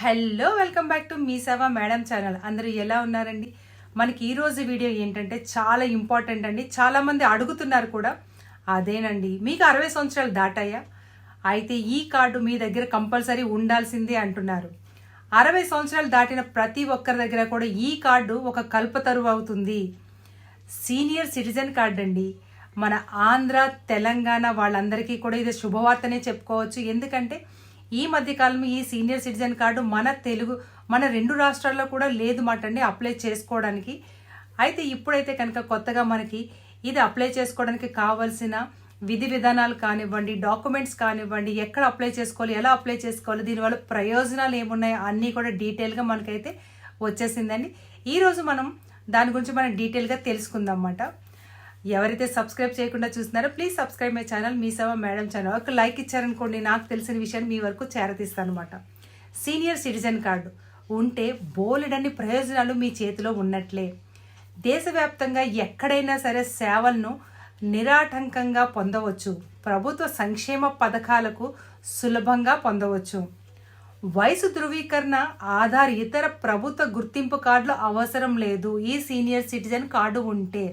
Hello welcome back to Mee Seva madam channel. అందరూ ఎలా ఉన్నారండి? మనకి ఈరోజు వీడియో ఏంటంటే చాలా ఇంపార్టెంట్ అండి. చాలామంది అడుగుతున్నారు కూడా. అదేనండి మీకు అరవై సంవత్సరాలు దాటాయా? అయితే ఈ కార్డు మీ దగ్గర కంపల్సరీ ఉండాల్సిందే అంటున్నారు. అరవై సంవత్సరాలు దాటిన ప్రతి ఒక్కరి దగ్గర కూడా ఈ కార్డు ఒక కల్పతరువు అవుతుంది. సీనియర్ సిటిజన్ కార్డ్ అండి. మన ఆంధ్ర తెలంగాణ వాళ్ళందరికీ కూడా ఇది శుభవార్తనే చెప్పుకోవచ్చు. ఎందుకంటే ఈ మధ్యకాలం ఈ సీనియర్ సిటిజన్ కార్డు మన తెలుగు మన రెండు రాష్ట్రాల్లో కూడా లేదు మాట అండి అప్లై చేసుకోవడానికి. అయితే ఇప్పుడైతే కనుక కొత్తగా మనకి ఇది అప్లై చేసుకోవడానికి కావాల్సిన విధి విధానాలు కానివ్వండి డాక్యుమెంట్స్ కానివ్వండి ఎక్కడ అప్లై చేసుకోవాలి ఎలా అప్లై చేసుకోవాలి దీనివల్ల ప్రయోజనాలు ఏమున్నాయో అన్నీ కూడా డీటెయిల్గా మనకైతే వచ్చేసిందండి. ఈరోజు మనం దాని గురించి మనం డీటెయిల్గా తెలుసుకుందాం అన్నమాట ఎవరైతే సబ్స్క్రైబ్ చేయకుండా చూస్తున్నారో please subscribe my channel Mee Seva madam channel ఒక లైక్ ఇచ్చారనుకోండి నాకు తెలిసిన విషయాన్ని మీ వరకు చేరతీస్తాను అనమాట సీనియర్ సిటిజన్ కార్డు ఉంటే బోలెడన్ని ప్రయోజనాలు మీ చేతిలో ఉన్నట్లే. దేశవ్యాప్తంగా ఎక్కడైనా సరే సేవలను నిరాటంకంగా పొందవచ్చు. ప్రభుత్వ సంక్షేమ పథకాలకు సులభంగా పొందవచ్చు. వయసు ధృవీకరణ ఆధార్ ఇతర ప్రభుత్వ గుర్తింపు కార్డులు అవసరం లేదు. ఈ సీనియర్ సిటిజన్ కార్డు ఉంటే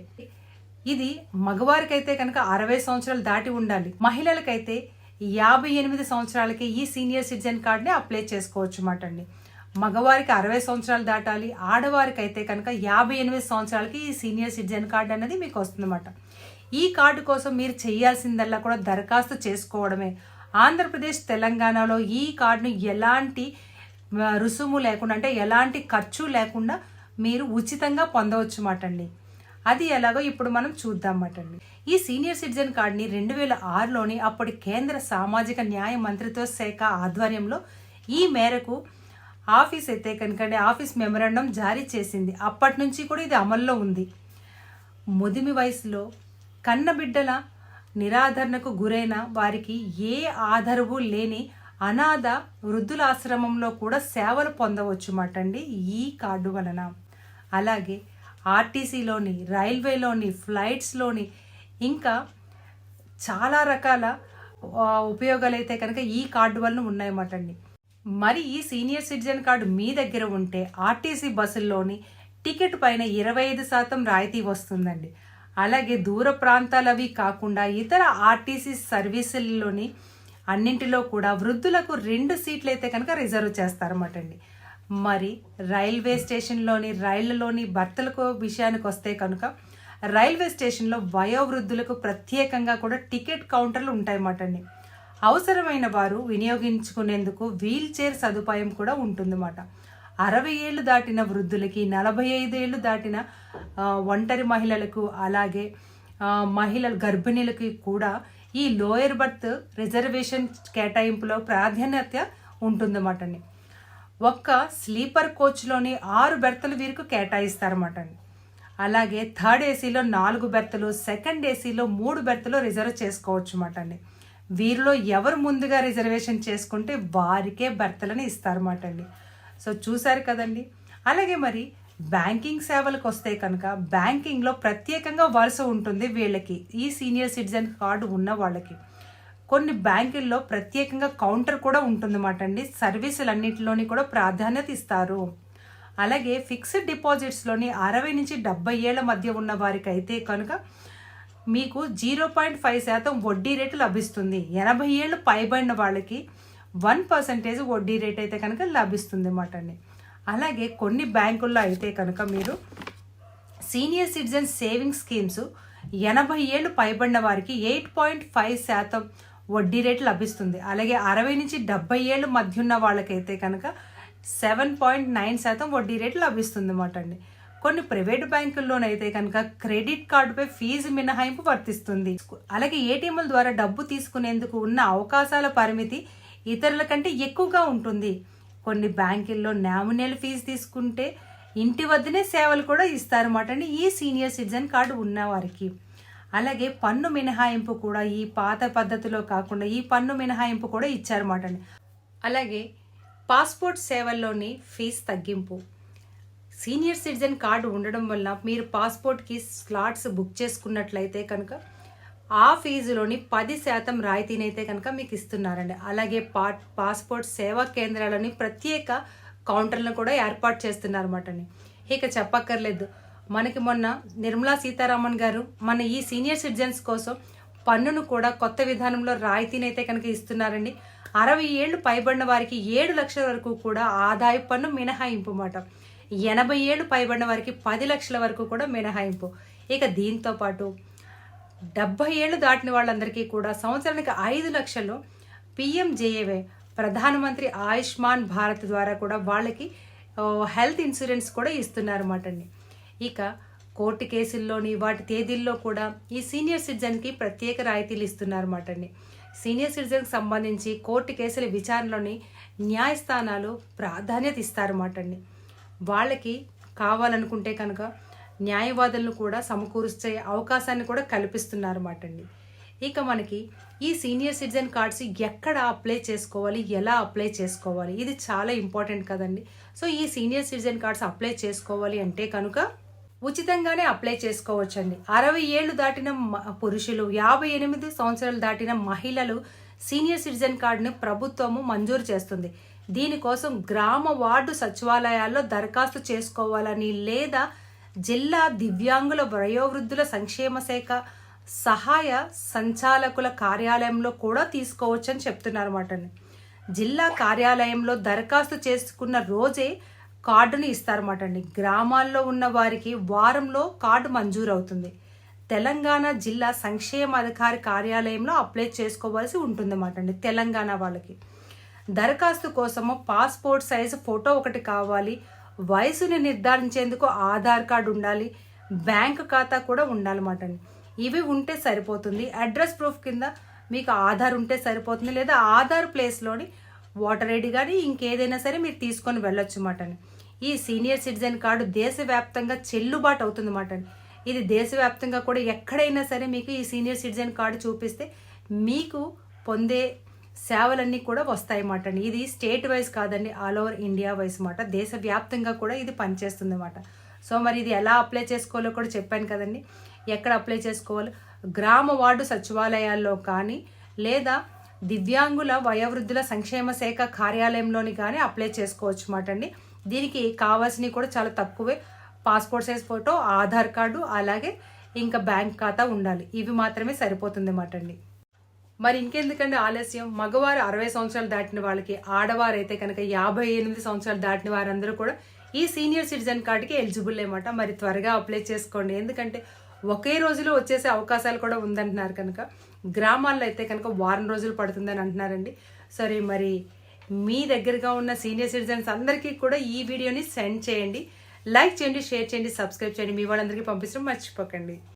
ఇది మగవారికైతే కనుక అరవై సంవత్సరాలు దాటి ఉండాలి. మహిళలకైతే యాభై ఎనిమిది సంవత్సరాలకి ఈ సీనియర్ సిటిజన్ కార్డ్ని అప్లై చేసుకోవచ్చు అన్నమాట అండి. మగవారికి అరవై సంవత్సరాలు దాటాలి ఆడవారికి అయితే కనుక యాభై ఎనిమిది సంవత్సరాలకి ఈ సీనియర్ సిటిజన్ కార్డు అనేది మీకు వస్తుందన్నమాట. ఈ కార్డు కోసం మీరు చేయాల్సిందల్లా కూడా దరఖాస్తు చేసుకోవడమే. ఆంధ్రప్రదేశ్ తెలంగాణలో ఈ కార్డును ఎలాంటి రుసుము లేకుండా అంటే ఎలాంటి ఖర్చు లేకుండా మీరు ఉచితంగా పొందవచ్చు మాట అండి. అది ఎలాగో ఇప్పుడు మనం చూద్దాం అండి ఈ సీనియర్ సిటిజన్ కార్డుని రెండు వేల ఆరులోని అప్పటి కేంద్ర సామాజిక న్యాయ మంత్రిత్వ శాఖ ఆధ్వర్యంలో ఈ మేరకు ఆఫీస్ అయితే కనుక ఆఫీస్ మెమరాండం జారీ చేసింది. అప్పటి నుంచి కూడా ఇది అమల్లో ఉంది. ముదిమి వయసులో కన్నబిడ్డల నిరాధరణకు గురైన వారికి ఏ ఆధారవు లేని అనాథ వృద్ధుల ఆశ్రమంలో కూడా సేవలు పొందవచ్చు మాటండి ఈ కార్డు వలన. అలాగే ఆర్టీసీలోని రైల్వేలోని ఫ్లైట్స్లోని ఇంకా చాలా రకాల ఉపయోగాలు అయితే కనుక ఈ కార్డు వలన ఉన్నాయన్నమాట అండి. మరి ఈ సీనియర్ సిటిజన్ కార్డు మీ దగ్గర ఉంటే ఆర్టీసీ బస్సుల్లోని టికెట్ పైన ఇరవై ఐదు శాతం రాయితీ వస్తుందండి. అలాగే దూర ప్రాంతాలవి కాకుండా ఇతర ఆర్టీసీ సర్వీసుల్లోని అన్నింటిలో కూడా వృద్ధులకు రెండు సీట్లు అయితే కనుక రిజర్వ్ చేస్తారన్నమాట అండి. మరి రైల్వే స్టేషన్లోని రైళ్ళలోని భర్తలకు విషయానికి వస్తే కనుక రైల్వే స్టేషన్లో వయోవృద్ధులకు ప్రత్యేకంగా కూడా టికెట్ కౌంటర్లు ఉంటాయన్నమాట అండి అవసరమైన వారు వినియోగించుకునేందుకు వీల్ చైర్ సదుపాయం కూడా ఉంటుందన్నమాట. అరవై ఏళ్ళు దాటిన వృద్ధులకి నలభై ఐదు ఏళ్ళు దాటిన ఒంటరి మహిళలకు అలాగే మహిళల గర్భిణీలకి కూడా ఈ లోయర్ బర్త్ రిజర్వేషన్ కేటాయింపులో ప్రాధాన్యత ఉంటుందన్నమాట అండి ఒక్క స్లీపర్ కోచ్లోని ఆరు బెర్తలు వీరికి కేటాయిస్తారన్నమాట అండి అలాగే థర్డ్ ఏసీలో నాలుగు బెర్తలు సెకండ్ ఏసీలో మూడు బెర్తలు రిజర్వ్ చేసుకోవచ్చు అన్నమాట అండి వీరిలో ఎవరు ముందుగా రిజర్వేషన్ చేసుకుంటే వారికే బెర్తలని ఇస్తారన్నమాట అండి సో చూశారు కదండి? అలాగే మరి బ్యాంకింగ్ సేవలకు వస్తే కనుక బ్యాంకింగ్లో ప్రత్యేకంగా వరుస ఉంటుంది వీళ్ళకి ఈ సీనియర్ సిటిజన్ కార్డు ఉన్న వాళ్ళకి. కొన్ని బ్యాంకుల్లో ప్రత్యేకంగా కౌంటర్ కూడా ఉంటుందన్నమాట అండి. సర్వీసులన్నింటిలోని కూడా ప్రాధాన్యత ఇస్తారు. అలాగే ఫిక్స్డ్ డిపాజిట్స్లోని అరవై నుంచి డెబ్బై ఏళ్ళ మధ్య ఉన్న వారికి అయితే కనుక మీకు జీరో పాయింట్ ఫైవ్ శాతం వడ్డీ రేటు లభిస్తుంది. ఎనభై ఏళ్ళు పైబడిన వాళ్ళకి వన్ పర్సెంటేజ్ వడ్డీ రేట్ అయితే కనుక లభిస్తుంది అన్నమాట అండి. అలాగే కొన్ని బ్యాంకుల్లో అయితే కనుక మీరు సీనియర్ సిటిజన్ సేవింగ్ స్కీమ్స్ ఎనభై ఏళ్ళు పైబడిన వారికి ఎయిట్ పాయింట్ ఫైవ్ శాతం వడ్డీ రేటు లభిస్తుంది. అలాగే అరవై నుంచి డెబ్బై ఏళ్ళు మధ్య ఉన్న వాళ్ళకైతే కనుక సెవెన్ పాయింట్ నైన్ శాతం వడ్డీ రేటు లభిస్తుంది అన్నమాట అండి. కొన్ని ప్రైవేట్ బ్యాంకుల్లోనైతే కనుక క్రెడిట్ కార్డుపై ఫీజు మినహాయింపు వర్తిస్తుంది. అలాగే ఏటీఎంల ద్వారా డబ్బు తీసుకునేందుకు ఉన్న అవకాశాల పరిమితి ఇతరుల కంటే ఎక్కువగా ఉంటుంది. కొన్ని బ్యాంకుల్లో నామినల్ ఫీజు తీసుకుంటే ఇంటి వద్దనే సేవలు కూడా ఇస్తారన్నమాట అండి ఈ సీనియర్ సిటిజన్ కార్డు ఉన్న వారికి అలాగే పన్ను మినహాయింపు కూడా ఈ పాత పద్ధతిలో కాకుండా ఈ పన్ను మినహాయింపు కూడా ఇచ్చారన్నమాట అండి అలాగే పాస్పోర్ట్ సేవల్లోని ఫీజు తగ్గింపు. సీనియర్ సిటిజన్ కార్డు ఉండడం వల్ల మీరు పాస్పోర్ట్కి స్లాట్స్ బుక్ చేసుకున్నట్లయితే కనుక ఆ ఫీజులోని పది శాతం రాయితీనైతే కనుక మీకు ఇస్తున్నారండి. అలాగే పా పాస్పోర్ట్ సేవా కేంద్రాలని ప్రత్యేక కౌంటర్లను కూడా ఏర్పాటు చేస్తున్నారన్నమాట అండి ఇక చెప్పక్కర్లేదు. మనకి మొన్న నిర్మలా సీతారామన్ గారు మన ఈ సీనియర్ సిటిజన్స్ కోసం పన్నును కూడా కొత్త విధానంలో రాయితీనైతే కనుక ఇస్తున్నారండి. అరవై ఏళ్ళు పైబడిన వారికి ఏడు లక్షల వరకు కూడా ఆదాయ పన్ను మినహాయింపు మాట. ఎనభై ఏళ్ళు పైబడిన వారికి పది లక్షల వరకు కూడా మినహాయింపు. ఇక దీంతో పాటు డెబ్బై ఏళ్ళు దాటిన వాళ్ళందరికీ కూడా సంవత్సరానికి ఐదు లక్షలు పిఎంజేఏవై ప్రధానమంత్రి ఆయుష్మాన్ భారత్ ద్వారా కూడా వాళ్ళకి హెల్త్ ఇన్సూరెన్స్ కూడా ఇస్తున్నారన్నమాట అండి ఇక కోర్టు కేసుల్లోని వాటి తేదీల్లో కూడా ఈ సీనియర్ సిటిజన్కి ప్రత్యేక రాయితీలు ఇస్తున్నారన్నమాట అండి. సీనియర్ సిటిజన్కి సంబంధించి కోర్టు కేసుల విచారణలోని న్యాయస్థానాలు ప్రాధాన్యత ఇస్తారన్నమాట అండి. వాళ్ళకి కావాలనుకుంటే కనుక న్యాయవాదులను కూడా సమకూర్చే అవకాశాన్ని కూడా కల్పిస్తున్నారన్నమాట అండి. ఇక మనకి ఈ సీనియర్ సిటిజన్ కార్డ్స్ ఎక్కడ అప్లై చేసుకోవాలి ఎలా అప్లై చేసుకోవాలి ఇది చాలా ఇంపార్టెంట్ కదండి. సో ఈ సీనియర్ సిటిజన్ కార్డ్స్ అప్లై చేసుకోవాలి అంటే కనుక ఉచితంగానే అప్లై చేసుకోవచ్చండి. అరవై ఏళ్ళు దాటిన పురుషులు యాభై ఎనిమిది సంవత్సరాలు దాటిన మహిళలు సీనియర్ సిటిజన్ కార్డుని ప్రభుత్వము మంజూరు చేస్తుంది. దీనికోసం గ్రామ వార్డు సచివాలయాల్లో దరఖాస్తు చేసుకోవాలని లేదా జిల్లా దివ్యాంగుల వయోవృద్ధుల సంక్షేమ శాఖ సహాయ సంచాలకుల కార్యాలయంలో కూడా తీసుకోవచ్చని చెప్తున్నారు అన్నమాట జిల్లా కార్యాలయంలో దరఖాస్తు చేసుకున్న రోజే కార్డుని ఇస్తారన్నమాట అండి గ్రామాల్లో ఉన్న వారికి వారంలో కార్డు మంజూరు అవుతుంది తెలంగాణ జిల్లా సంక్షేమ అధికారి కార్యాలయంలో అప్లై చేసుకోవాల్సి ఉంటుందన్నమాట అండి తెలంగాణ వాళ్ళకి. దరఖాస్తు కోసము పాస్పోర్ట్ సైజు ఫోటో ఒకటి కావాలి. వయసుని నిర్ధారించేందుకు ఆధార్ కార్డు ఉండాలి. బ్యాంక్ ఖాతా కూడా ఉండాలన్నమాట అండి ఇవి ఉంటే సరిపోతుంది. అడ్రస్ ప్రూఫ్ కింద మీకు ఆధార్ ఉంటే సరిపోతుంది. లేదా ఆధార్ ప్లేస్లోని వాటర్ ఐడి కానీ ఇంకేదైనా సరే మీరు తీసుకొని వెళ్ళొచ్చు అన్నమాట అండి ఈ సీనియర్ సిటిజన్ కార్డు దేశవ్యాప్తంగా చెల్లుబాటు అవుతుంది అన్నమాట అండి. ఇది దేశవ్యాప్తంగా కూడా ఎక్కడైనా సరే మీకు ఈ సీనియర్ సిటిజన్ కార్డు చూపిస్తే మీకు పొందే సేవలన్నీ కూడా వస్తాయి అన్నమాట అండి. ఇది స్టేట్ వైజ్ కాదండి ఆల్ ఓవర్ ఇండియా వైజ్ మాట. దేశవ్యాప్తంగా కూడా ఇది పనిచేస్తుంది అన్నమాట సో మరి ఇది ఎలా అప్లై చేసుకోవాలో కూడా చెప్పాను కదండి. ఎక్కడ అప్లై చేసుకోవాలి? గ్రామ వార్డు సచివాలయాల్లో కానీ లేదా దివ్యాంగుల వయోవృద్ధుల సంక్షేమ శాఖ కార్యాలయంలోని కానీ అప్లై చేసుకోవచ్చు అన్నమాట అండి. దీనికి కావాల్సినవి కూడా చాలా తక్కువే. Passport size photo Aadhaar card అలాగే ఇంకా బ్యాంక్ ఖాతా ఉండాలి. ఇవి మాత్రమే సరిపోతుంది అన్నమాట అండి. మరి ఇంకెందుకండి ఆలస్యం? మగవారు అరవై సంవత్సరాలు దాటిన వాళ్ళకి ఆడవారు అయితే కనుక యాభై ఎనిమిది సంవత్సరాలు దాటిన వారందరూ కూడా ఈ సీనియర్ సిటిజన్ కార్డుకి ఎలిజిబుల్ అనమాట మరి త్వరగా అప్లై చేసుకోండి. ఎందుకంటే ఒకే రోజులో వచ్చేసే అవకాశాలు కూడా ఉందంటున్నారు కనుక. గ్రామాల్లో అయితే కనుక వారం రోజులు పడుతుందని అంటున్నారండి. సరే మరి మీ దగ్గరగా ఉన్న సీనియర్ సిటిజన్స్ అందరికీ కూడా ఈ వీడియోని సెండ్ చేయండి. లైక్ చేయండి షేర్ చేయండి సబ్స్క్రైబ్ చేయండి. మీ వాళ్ళందరికీ పంపించడం మర్చిపోకండి.